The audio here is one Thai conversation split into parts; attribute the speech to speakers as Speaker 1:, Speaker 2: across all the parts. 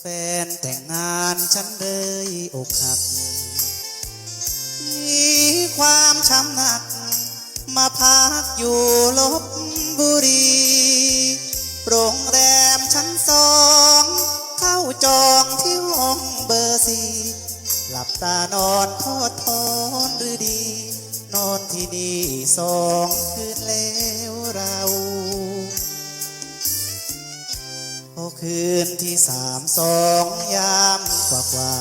Speaker 1: แฟนแต่งงานฉันเลยอกหัก มีความช้ำหนัก มาพักอยู่ลบบุรี โรงแรมชั้นสอง เข้าจองที่ห้องเบอร์สี่หลับตานอนทอดทอนหรือดี นอนที่นี่สองคืนแล้วเรา คืนที่สามสองยามกว่ากว่า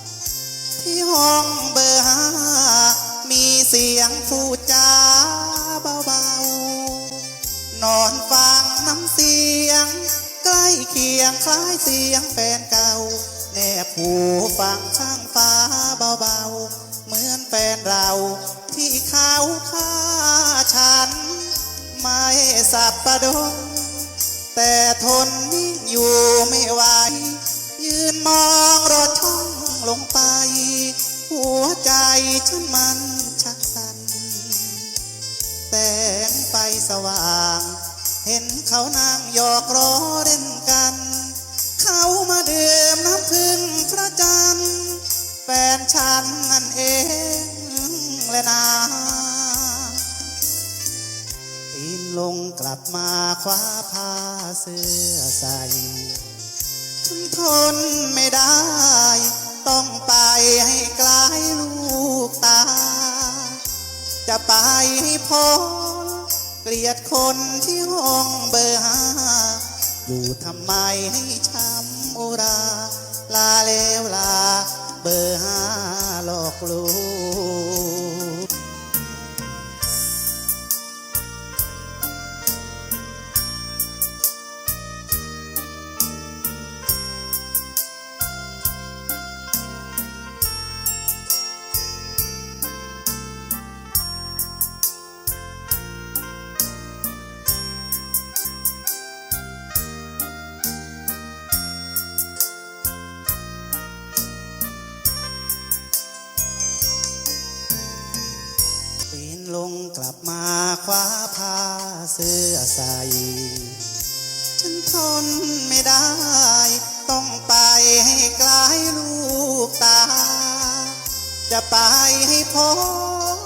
Speaker 1: ๆที่ห้องเบอร์ห้ามีเสียงพูดจาเบาๆ นอนฟังน้ำเสียง ใกล้เคียงคล้ายเสียงแฟนเก่า แนบหูฟังข้างฟ้าเบาๆ เหมือนแฟนเราที่เขาฆ่าฉัน ไม่สับประดง แต่ทนนิ่งอยู่ไม่ไหว ยืนมองรถช่องลงไป หัวใจฉันมันชักสั่นแสงไฟสว่าง เห็นเขานั่งหยอกล้อเล่นกัน เขามาดื่มน้ำพึ่งพระจันทร์แฟนฉันนั่นเองและนา ลงกลับมาคว้าผ้าเสื้อใส่ฉันทนไม่ได้ ต้องไปให้ไกลลูกตา จะไปให้พ้นเกลียดคนที่ห้องเบอร์ห้าอยู่ทำไมให้ช้ำอุรา ลาแล้วลา เบอร์ห้าหลอกลวง ลงกลับมาคว้าผ้าเสื้อใส่ฉันทนไม่ได้ ต้องไปให้ไกลลูกตา จะไปให้พ้น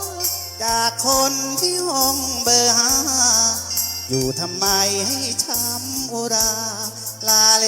Speaker 1: จากคนที่ห้องเบอร์ห้าอยู่ทำไมให้ช้ำอุรา ลาเล